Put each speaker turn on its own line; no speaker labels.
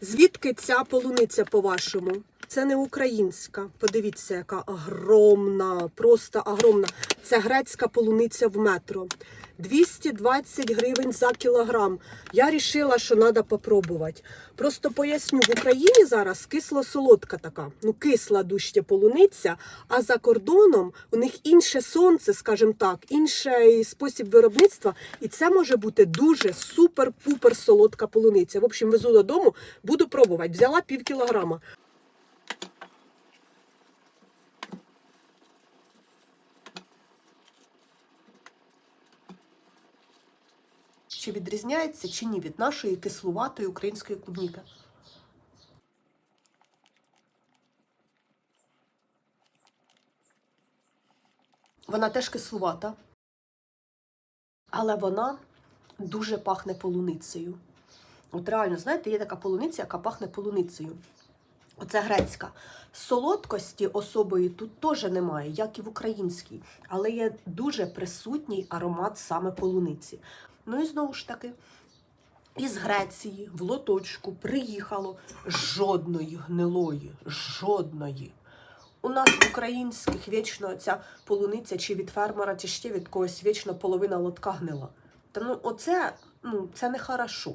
Звідки ця полуниця, по-вашому? Це не українська. Подивіться, яка огромна, просто огромна. Це грецька полуниця в метро. 220 гривень за кілограм. Я вирішила, що треба попробувати. Просто поясню, в Україні зараз кисло-солодка така, ну кисла дужче полуниця, а за кордоном у них інше сонце, скажімо так, інший спосіб виробництва, і це може бути дуже супер-пупер солодка полуниця. В общем, везу додому, буду пробувати. Взяла пів кілограма. Чи відрізняється чи ні від нашої кислуватої української клубніки? Вона теж кислувата, але вона дуже пахне полуницею. От реально, знаєте, є така полуниця, яка пахне полуницею. Оце грецька. Солодкості особої тут теж немає, як і в українській, але є дуже присутній аромат саме полуниці. Ну і знову ж таки, із Греції в лоточку приїхало жодної гнилої, жодної. У нас в українських вічно ця полуниця чи від фермера, чи ще від когось вічно половина лотка гнила. Та ну оце ну, це не хорошо.